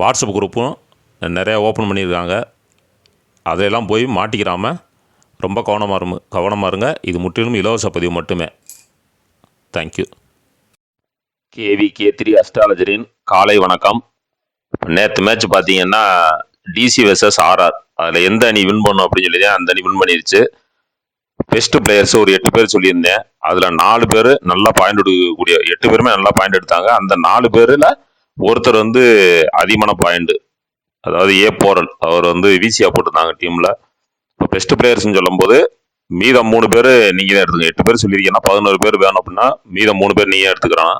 WhatsApp குரூப்பும் நிறையா open பண்ணியிருக்காங்க. அதையெல்லாம் போய் மாட்டிக்கிறாம ரொம்ப கவனமாக இருங்க கவனமாக இருங்க. இது முற்றிலும் இலவச பதிவு மட்டுமே. Thank you K V K three அஸ்ட்ராலஜரின் காலை வணக்கம். நேற்று மேட்ச் பார்த்தீங்கன்னா டிசி வெர்சஸ் ஆர்ஆர் அதில் எந்த அணி வின் பண்ணும் அப்படின்னு சொல்லி அந்த அணி வின் பண்ணிருச்சு. பெஸ்ட் பிளேயர்ஸ் ஒரு எட்டு பேர் சொல்லியிருந்தேன். அதில் நாலு பேர் நல்லா பாயிண்ட் எடுக்கக்கூடிய எட்டு பேருமே நல்லா பாயிண்ட் எடுத்தாங்க. அந்த நாலு பேரில் ஒருத்தர் வந்து அதிகமான பாயிண்ட் அதாவது ஏ போரல் அவர் வந்து விசியா போட்டிருந்தாங்க டீமில் இப்போ பெஸ்ட் பிளேயர்ஸ்னு சொல்லும்போது மீதம் மூணு பேர் நீங்கள் தான் எடுத்துங்க எட்டு பேர் சொல்லியிருக்கீங்கன்னா பதினோரு பேர் வேணும் அப்படின்னா மீதம் மூணு பேர் நீங்கள் எடுத்துக்கிறான்.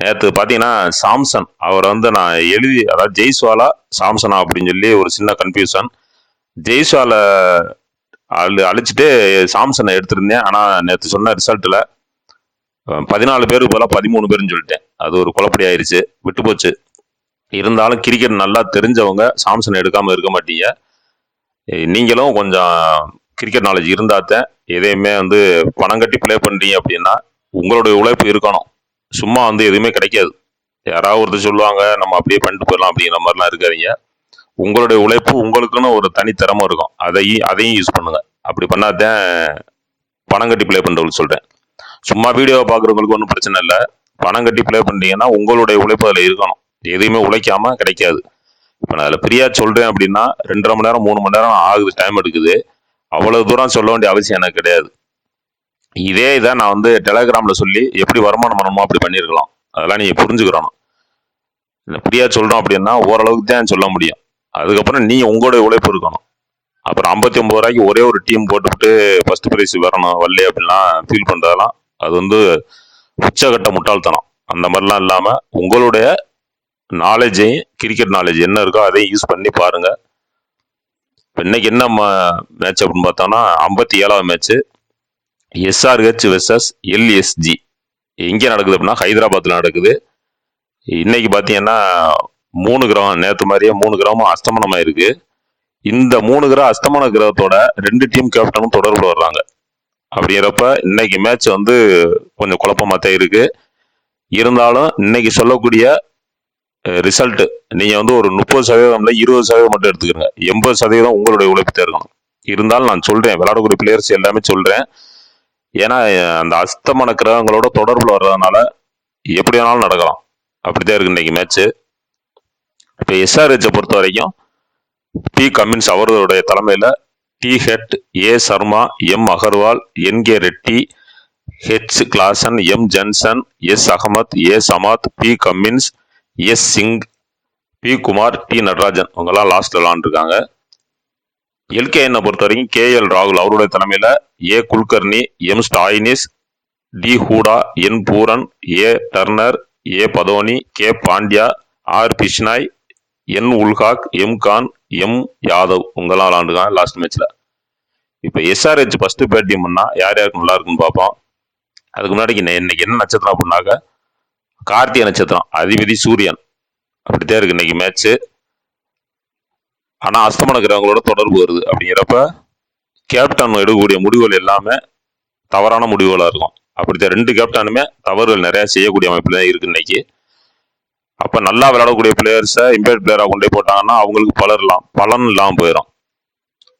நேற்று பார்த்தீங்கன்னா சாம்சன். அவர் வந்து நான் எழுதி அதாவது ஜெய்ஸ்வாலா சாம்சனா அப்படின்னு சொல்லி ஒரு சின்ன கன்ஃபியூஷன் ஜெய்ஸ்வாலை அழி அழிச்சிட்டு சாம்சனை எடுத்திருந்தேன். ஆனால் நேற்று சொன்ன ரிசல்ட்டில் பதினாலு பேருக்கு போல பதிமூணு பேருன்னு சொல்லிட்டேன். அது ஒரு குழப்படி ஆயிடுச்சு விட்டு போச்சு. இருந்தாலும் கிரிக்கெட் நல்லா தெரிஞ்சவங்க சாம்சன் எடுக்காமல் இருக்க மாட்டீங்க. நீங்களும் கொஞ்சம் கிரிக்கெட் நாலேஜ் இருந்தாத்தான் எதையுமே வந்து பணம் கட்டி ப்ளே பண்ணுறீங்க அப்படின்னா உங்களுடைய உழைப்பு இருக்கணும். சும்மா வந்து எதுவுமே கிடைக்காது. யாராவது ஒருத்தர் சொல்லுவாங்க நம்ம அப்படியே பண்ணிட்டு போயிடலாம் அப்படிங்கிற மாதிரிலாம் இருக்காதிங்க. உங்களுடைய உழைப்பு உங்களுக்குன்னு ஒரு தனித்திறமை இருக்கும். அதையும் அதையும் யூஸ் பண்ணுங்க. அப்படி பண்ணாதான் பணம் கட்டி ப்ளே பண்ணுறவங்களுக்கு சொல்கிறேன் சும்மா வீடியோவை பார்க்குறவங்களுக்கு ஒன்றும் பிரச்சனை இல்லை. பணம் கட்டி ப்ளே பண்ணிட்டீங்கன்னா உங்களுடைய உழைப்பு அதில் இருக்கணும். எதையுமே உழைக்காம கிடைக்காது. இப்போ நான் அதில் ஃப்ரீயாக சொல்கிறேன் அப்படின்னா ரெண்டரை மணி நேரம் மூணு மணி நேரம் ஆகுது டைம் எடுக்குது. அவ்வளோ தூரம் சொல்ல வேண்டிய அவசியம் எனக்கு கிடையாது. இதே இதை நான் வந்து டெலகிராமில் சொல்லி எப்படி வருமானம் பண்ணணுமோ அப்படி பண்ணியிருக்கலாம். அதெல்லாம் நீங்கள் புரிஞ்சுக்கிறணும். இல்லை ஃப்ரீயாக சொல்கிறோம் அப்படின்னா ஓரளவுக்கு தான் சொல்ல முடியும். அதுக்கப்புறம் நீ உங்களுடைய உழைப்பு இருக்கணும். அப்புறம் ஐம்பத்தி ஒம்பது ரூபாய்க்கு ஒரே ஒரு டீம் போட்டுவிட்டு ஃபஸ்ட்டு ப்ரைஸ் வரணும். வரலையே அப்படின்லாம் ஃபீல் பண்ணுறதெல்லாம் அது வந்து உச்சகட்ட முட்டாள்தனம். அந்த மாதிரிலாம் இல்லாமல் உங்களுடைய நாலேஜையும் கிரிக்கெட் நாலேஜ் என்ன இருக்கோ அதையும் யூஸ் பண்ணி பாருங்கள் இன்னைக்கு என்ன மேட்ச் அப்படின்னு பார்த்தோம்னா ஐம்பத்தி ஏழாவது மேட்ச்சு எஸ்ஆர்ஹெச் வெர்சஸ் எல்எஸ்ஜி எங்கே நடக்குது அப்படின்னா ஹைதராபாத்தில் நடக்குது. இன்னைக்கு பார்த்தீங்கன்னா மூணு கிரகம் நேற்று மாதிரியே மூணு கிரகமும் அஸ்தமனமாக இருக்குது இந்த மூணு கிரக அஸ்தமன கிரகத்தோட ரெண்டு டீம் கேப்டனும் தொடர்பு வர்றாங்க. அப்படிங்கிறப்ப இன்னைக்கு மேட்ச் வந்து கொஞ்சம் குழப்பமாக தான் இருக்கு. இருந்தாலும் இன்னைக்கு சொல்லக்கூடிய ரிசல்ட் நீங்கள் வந்து ஒரு முப்பது சதவீதம்ல இருபது சதவீதம் மட்டும் எடுத்துக்கிறங்க எண்பது சதவீதம் உங்களுடைய உழைப்பு தான் இருக்கணும். இருந்தாலும் நான் சொல்றேன் விளையாடக்கூடிய பிளேயர்ஸ் எல்லாமே சொல்றேன். ஏன்னா அந்த அஸ்தமன கிரகங்களோட தொடர்பில் வர்றதுனால எப்படி வேணாலும் நடக்கலாம். அப்படித்தான் இருக்கு இன்னைக்கு மேட்ச் இப்போ எஸ்ஆர்ஹெச்சை பொறுத்த வரைக்கும் பி கமின்ஸ் அவர்களுடைய தலைமையில T Head A Sharma M Agarwal N K Reddy H Klaasen M Jansen S Ahmed A Samad P Cummins S Singh B Kumar T Natarajan. இவங்கெல்லாம் லாஸ்ட்ல விளாண்டுருக்காங்க. எல்கேஎன்னை பொறுத்த வரைக்கும் கே எல் ராகுல் அவருடைய தலைமையில் A Kulkarni M Stoinis D Hooda N Pooran A Turner A Badoni K Pandya R Bishnoi N ul-Haq M Khan M Yadav உங்களால் விளாண்டுருக்காங்க last மேட்ச்ல இப்போ எஸ்ஆர்ஹெச் ஃபர்ஸ்ட் பேட்டிங் டீம்னா யார் யாருக்கு நல்லா இருக்குன்னு பார்ப்போம். அதுக்கு முன்னாடி இன்னை- இன்னைக்கு என்ன நட்சத்திரம் அப்படின்னாக்க கார்த்திகை நட்சத்திரம் அதிபதி சூரியன். அப்படித்தான் இருக்கு இன்னைக்கு மேட்ச் ஆனா அஸ்தமன கிரகங்களோட தொடர்பு வருது. அப்படிங்கிறப்ப கேப்டன் எடுக்கக்கூடிய முடிவுகள் எல்லாமே தவறான முடிவுகளா இருக்கும். அப்படித்தான் ரெண்டு கேப்டனுமே தவறுகள் நிறைய செய்யக்கூடிய அமைப்புல தான் இருக்கு இன்னைக்கு. அப்போ நல்லா விளையாடக்கூடிய பிளேயர்ஸை இம்பேக்ட் பிளேயராக கொண்டு போட்டாங்கன்னா அவங்களுக்கு பலர்லாம் பலன் இல்லாமல் போயிடும்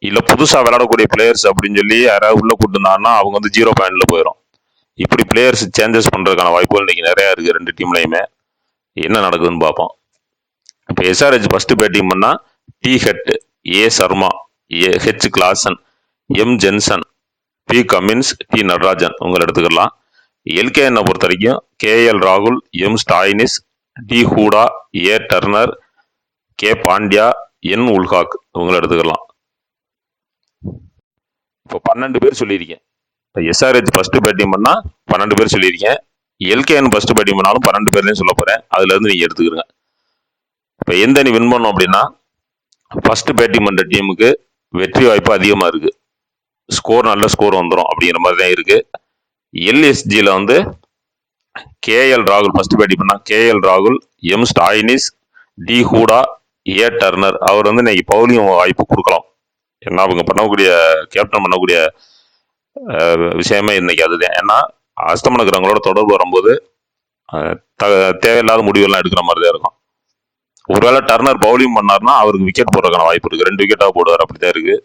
இல்லை புதுசாக விளையாடக்கூடிய பிளேயர்ஸ் அப்படின்னு சொல்லி யாராவது உள்ள கூட்டிருந்தாங்கன்னா அவங்க வந்து ஜீரோ பாயிண்ட்டில் போயிடும் இப்படி பிளேயர்ஸ் சேஞ்சஸ் பண்ணுறதுக்கான வாய்ப்புகள் இன்றைக்கி நிறையா இருக்குது ரெண்டு டீம்லையுமே என்ன நடக்குதுன்னு பார்ப்போம். இப்போ எஸ்ஆர்ஹெச் ஃபஸ்ட்டு பேட்டிங் பண்ணால் D Head A Sharma A H Klaasen M Jansen P Cummins T Natarajan உங்களை எடுத்துக்கலாம். எல்கேஎன்னை பொறுத்த வரைக்கும் கே எல் ராகுல் M Stoinis D Hooda A Turner K Pandya N ul-Haq. உங்களை எடுத்துக்கலாம். இப்போ பன்னெண்டு பேர் சொல்லியிருக்கேன். இப்போ எஸ்ஆர்ஹெச் ஃபஸ்ட்டு பேட்டிங் பண்ணால் பன்னெண்டு பேர் சொல்லியிருக்கேன். எல்கேஎன் ஃபஸ்ட்டு பேட்டிங் பண்ணாலும் பன்னெண்டு பேர்லேயும் சொல்ல போகிறேன் அதுலேருந்து நீங்கள் எடுத்துக்கிறங்க இப்போ எந்த அணி வின் பண்ணோம் அப்படின்னா ஃபஸ்ட்டு பேட்டிங் பண்ணுற டீமுக்கு வெற்றி வாய்ப்பு அதிகமாக இருக்குது ஸ்கோர் நல்ல ஸ்கோர் வந்துடும் அப்படிங்கிற மாதிரி தான் இருக்குது எல்எஸ்ஜியில் வந்து கேஎல் ராகுல் ஃபர்ஸ்ட் பேட்டிங் பண்ணா கேஎல் ராகுல் M Stoinis D Hooda A Turner. அவர் வந்து இன்னைக்கு பவுலிங் வாய்ப்பு கொடுக்கலாம். ஏன்னா அவங்க பண்ணக்கூடிய கேப்டன் பண்ணக்கூடிய விஷயமே இன்னைக்கு அதுதான். ஏன்னா அஸ்தமனக்கிறவங்களோட தொடர்பு வரும்போது த- தேவையில்லாத முடிவெல்லாம் எடுக்கிற மாதிரி தான் இருக்கும். ஒருவேளை டர்னர் பவுலிங் பண்ணார்னா அவருக்கு விக்கெட் போடுறதுக்கான வாய்ப்பு இருக்குது ரெண்டு விக்கெட்டாக போடுவார் அப்படிதான் இருக்குது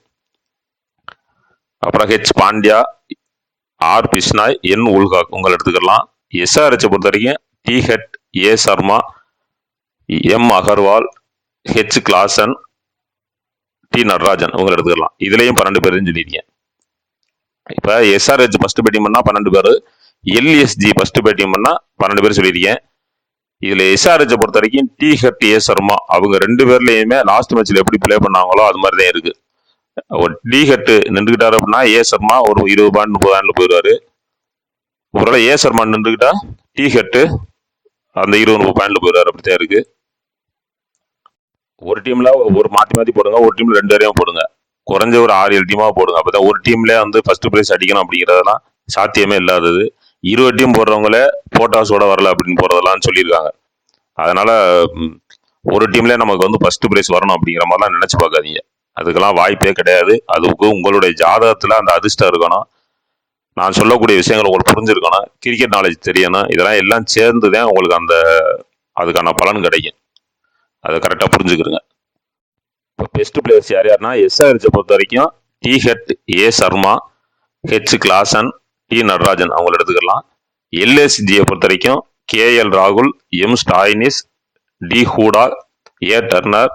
அப்புறம் H Pandya R. Bishnoi N ul-Haq. உங்களை எடுத்துக்கலாம். எஸ்ஆர்ஹெச்சை பொறுத்த வரைக்கும் D Head A Sharma M Agarwal H Klaasen D Natarajan உங்களை எடுத்துக்கலாம். இதுலேயும் பன்னெண்டு பேர் சொல்லியிருக்கேன் இப்போ எஸ்ஆர்ஹெச் ஃபர்ஸ்ட் பேட்டிங் பண்ணால் பன்னெண்டு பேர் எல்எஸ்ஜி ஃபர்ஸ்ட் பேட்டிங் பண்ணால் பன்னெண்டு பேர் சொல்லியிருக்கேன். இதில் எஸ்ஆர்ஹெச்சை பொறுத்த வரைக்கும் டி ஹெட் ஏ சர்மா அவங்க ரெண்டு பேர்லேயுமே லாஸ்ட் மேட்ச்சில் எப்படி ப்ளே பண்ணாங்களோ அது மாதிரி தான் இருக்குது ஒரு டி ஹெட்டு நின்றுக்கிட்டாரு அப்படின்னா ஏ சர்மா ஒரு இருபது பாயிண்ட் முப்பது பாயிண்ட்ல போயிடுவாரு. ஒருவேளை ஏ சர்மா நின்றுக்கிட்டா டி ஹெட்டு அந்த இருபது முப்பது பாயிண்ட்ல போயிடுவாரு அப்படித்தான் இருக்கு. ஒரு டீம்ல ஒரு மாத்தி மாத்தி போடுங்க ஒரு டீம்ல ரெண்டு வரையும் போடுங்க. குறைஞ்ச ஒரு ஆறு ஏழு டீமா போடுங்க. அப்பதான் ஒரு டீம்லேயே வந்து ஃபர்ஸ்ட் பிரைஸ் அடிக்கணும் அப்படிங்கறதெல்லாம் சாத்தியமே இல்லாதது. இருபது டீம் போடுறவங்களே போட்டாஸோட வரல அப்படின்னு போறதெல்லாம் சொல்லியிருக்காங்க. அதனால ஒரு டீம்ல நமக்கு வந்து ஃபர்ஸ்ட் பிரைஸ் வரணும் அப்படிங்கிற மாதிரிலாம் நினைச்சு பார்க்காதீங்க. அதுக்கெல்லாம் வாய்ப்பே கிடையாது. அதுக்கு உங்களுடைய ஜாதகத்துல அந்த அதிர்ஷ்டம் இருக்கணும். நான் சொல்லக்கூடிய விஷயங்கள் உங்களுக்கு புரிஞ்சிருக்கணும் கிரிக்கெட் நாலேஜ் தெரியணும் இதெல்லாம் எல்லாம் சேர்ந்து தான் உங்களுக்கு அந்த அதுக்கான பலன் கிடைக்கும். அதை கரெக்டாக புரிஞ்சுக்கிறங்க இப்போ பெஸ்ட் பிளேயர்ஸ் யார் யாருன்னா எஸ்ஆர்ஹெச்சை பொறுத்த வரைக்கும் D Head A Sharma H Klaasen D Natarajan அவங்கள எடுத்துக்கலாம். எல்எஸ்ஜியை பொறுத்த வரைக்கும் கேஎல் ராகுல் M Stoinis D Hooda A Turner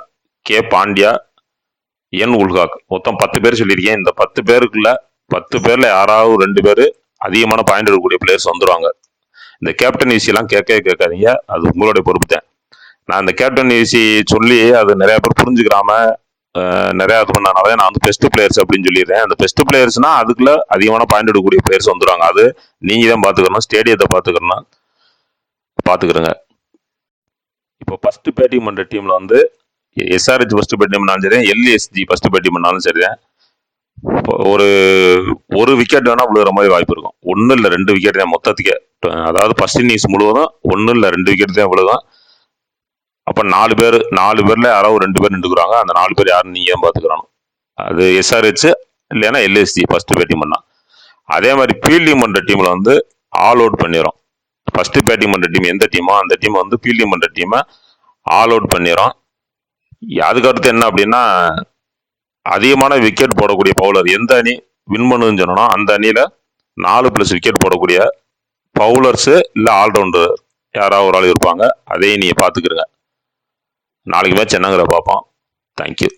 K Pandya N ul-Haq. மொத்தம் பத்து பேர் சொல்லியிருக்கேன். இந்த பத்து பேருக்குள்ள பத்து பேர்ல யாராவது ரெண்டு பேர் அதிகமான பாயிண்ட் எடுக்கக்கூடிய பிளேயர்ஸ் வந்துருவாங்க. இந்த கேப்டன் எல்லாம் கேட்கவே கேட்காதீங்க. அது உங்களுடைய பொறுப்பு தான் நான் இந்த கேப்டன் ஈசி சொல்லி அது நிறைய பேர் புரிஞ்சுக்கிறாம நிறையா இது பண்ணனால நான் வந்து பெஸ்ட் பிளேயர்ஸ் அப்படின்னு சொல்லிடுறேன். அந்த பெஸ்ட் பிளேயர்ஸ்னா அதுக்குள்ள அதிகமான பாயிண்ட் எடுக்கக்கூடிய பிளேயர்ஸ் வந்துருவாங்க. அது நீங்க தான் பாத்துக்கணும் ஸ்டேடியத்தை பாத்துக்கணும் பாத்துக்கிறங்க இப்போ ஃபர்ஸ்ட் பேட்டிங் பண்ணுற டீமில் வந்து எஸ்ஆர்ஹெச் ஃபஸ்ட்டு பேட்டிங் பண்ணாலும் சரி எல்இஎஸ்ஜி ஃபஸ்ட்டு பேட்டிங் பண்ணாலும் சரிதான். ஒரு ஒரு விக்கெட் வேணால் விழுகிற மாதிரி வாய்ப்பு இருக்கும். ஒன்று இல்லை ரெண்டு விக்கெட் தான் மொத்தத்துக்கே. அதாவது ஃபர்ஸ்ட் இன்னிங்ஸ் முழுவதும் ஒன்று இல்லை ரெண்டு விக்கெட் தான் விழுகும். அப்போ நாலு பேர் நாலு பேரில் யாராவது ரெண்டு பேர் நின்றுக்குறாங்க. அந்த நாலு பேர் யாருன்னு நீங்க பார்த்துக்கிறானோ அது எஸ்ஆர்ஹெச் இல்லைன்னா எல்எஸ்ஜி ஃபஸ்ட்டு பேட்டிங் பண்ணால் அதே மாதிரி ஃபீல்டிங் பண்ணுற டீமில் வந்து ஆல் அவுட் பண்ணிடும் ஃபஸ்ட்டு பேட்டிங் பண்ணுற டீம் எந்த டீமோ அந்த டீம் வந்து ஃபீல்டிங் பண்ணுற டீமை ஆல் அவுட் பண்ணிடும் அதுக்கடுத்து என்ன அப்படின்னா அதிகமான விக்கெட் போடக்கூடிய பவுலர் எந்த அணி வின் பண்ணுன்னு சொன்னோம்னா அந்த அணியில நாலு பிளஸ் விக்கெட் போடக்கூடிய பவுலர்ஸு இல்லை ஆல்ரவுண்டர் யாராவது ஒரு ஆள் இருப்பாங்க. அதையும் நீங்கள் பாத்துக்கிறங்க நாளைக்கு மேட்ச் என்னங்கிற பார்ப்போம். தேங்க்யூ